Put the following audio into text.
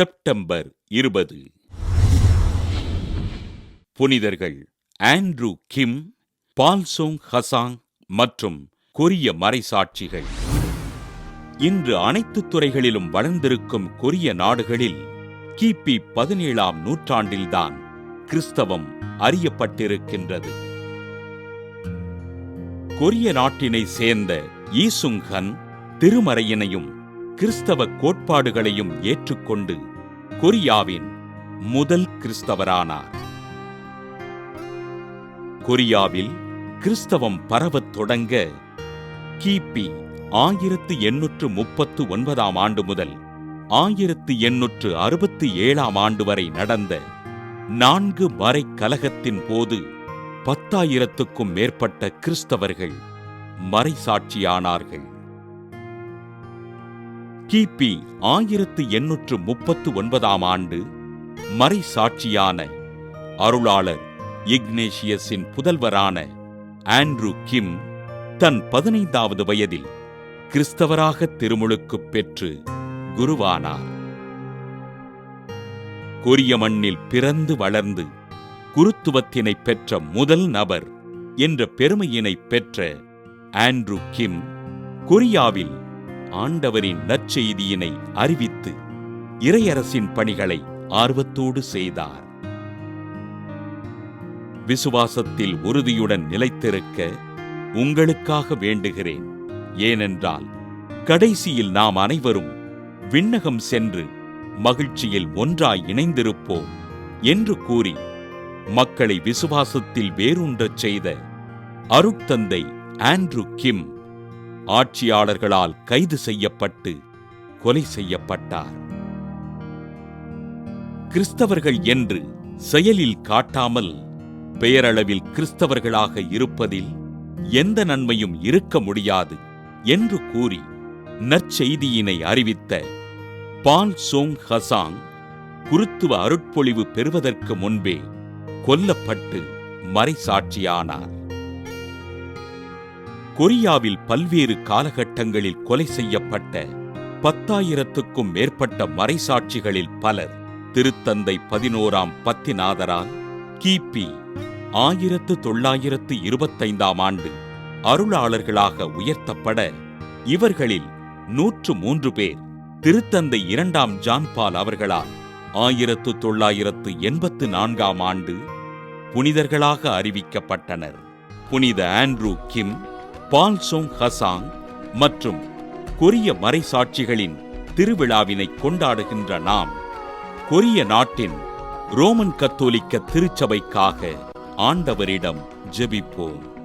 September இருபது. புனிதர்கள் Andrew கிம் பால்சோங் ஹசாங் மற்றும் கொரிய மறைசாட்சிகள். இன்று அனைத்து துறைகளிலும் வளர்ந்திருக்கும் கொரிய நாடுகளில் கிபி பதினேழாம் நூற்றாண்டில்தான் கிறிஸ்தவம் அறியப்பட்டிருக்கின்றது. கொரிய நாட்டினை சேர்ந்த ஈசுங்ஹன் திருமறையினையும் கிறிஸ்தவ கோட்பாடுகளையும் ஏற்றுக்கொண்டு கொரியாவின் முதல் கிறிஸ்தவரானார். கொரியாவில் கிறிஸ்தவம் பரவத் தொடங்க கிபி ஆயிரத்து எண்ணூற்று முப்பத்து ஒன்பதாம் ஆண்டு முதல் ஆயிரத்து எண்ணூற்று அறுபத்தி ஏழாம் ஆண்டு வரை நடந்த நான்கு மறை கலகத்தின் போது பத்தாயிரத்துக்கும் மேற்பட்ட கிறிஸ்தவர்கள் மறைசாட்சியானார்கள். கிபி ஆயிரத்து எண்ணூற்று முப்பத்து ஒன்பதாம் ஆண்டு மறை சாட்சியான அருளாளர் இக்னேஷியஸின் புதல்வரான ஆண்ட்ரூ கிம் தன் பதினைந்தாவது வயதில் கிறிஸ்தவராக திருமுழுக்கு பெற்று குருவானார். கொரிய மண்ணில் பிறந்து வளர்ந்து குருத்துவத்தினை பெற்ற முதல் நபர் என்ற பெருமையினை பெற்ற ஆண்ட்ரூ கிம் கொரியாவில் ஆண்டவரின் நற்செய்தியினை அறிவித்து இறையரசின் பணிகளை ஆர்வத்தோடு செய்தார். விசுவாசத்தில் உறுதியுடன் நிலைத்திருக்க உங்களுக்காக வேண்டுகிறேன். ஏனென்றால் கடைசியில் நாம் அனைவரும் விண்ணகம் சென்று மகிழ்ச்சியில் ஒன்றாய் இணைந்திருப்போம் என்று கூறி மக்களை விசுவாசத்தில் வேரூன்றச் செய்த அருட்தந்தை ஆண்ட்ரூ கிம் ஆட்சியாளர்களால் கைது செய்யப்பட்டு கொலை செய்யப்பட்டார். கிறிஸ்தவர்கள் என்று செயலில் காட்டாமல் பெயரளவில் கிறிஸ்தவர்களாக இருப்பதில் எந்த நன்மையும் இருக்க முடியாது என்று கூறி நற்செய்தியினை அறிவித்த பால் சோங் ஹசாங் குருத்துவ அருட்பொழிவு பெறுவதற்கு முன்பே கொல்லப்பட்டு மறைசாட்சியானார். கொரியாவில் பல்வேறு காலகட்டங்களில் கொலை செய்யப்பட்ட பத்தாயிரத்துக்கும் மேற்பட்ட மறைசாட்சிகளில் பலர். திருத்தந்தை பதினோராம் பத்திநாதரால் கிபி ஆயிரத்து தொள்ளாயிரத்து இருபத்தைந்தாம் ஆண்டு அருளாளர்களாக உயர்த்தப்பட இவர்களில் நூற்று மூன்று பேர் திருத்தந்தை இரண்டாம் ஜான்பால் அவர்களால் ஆயிரத்து தொள்ளாயிரத்து எண்பத்து நான்காம் ஆண்டு புனிதர்களாக அறிவிக்கப்பட்டனர். புனித ஆண்ட்ரூ கிம் பால்சோங் ஹசாங் மற்றும் கொரிய மறைசாட்சிகளின் திருவிழாவினை கொண்டாடுகின்ற நாம் கொரிய நாட்டின் ரோமன் கத்தோலிக்க திருச்சபைக்காக ஆண்டவரிடம் ஜெபிப்போம்.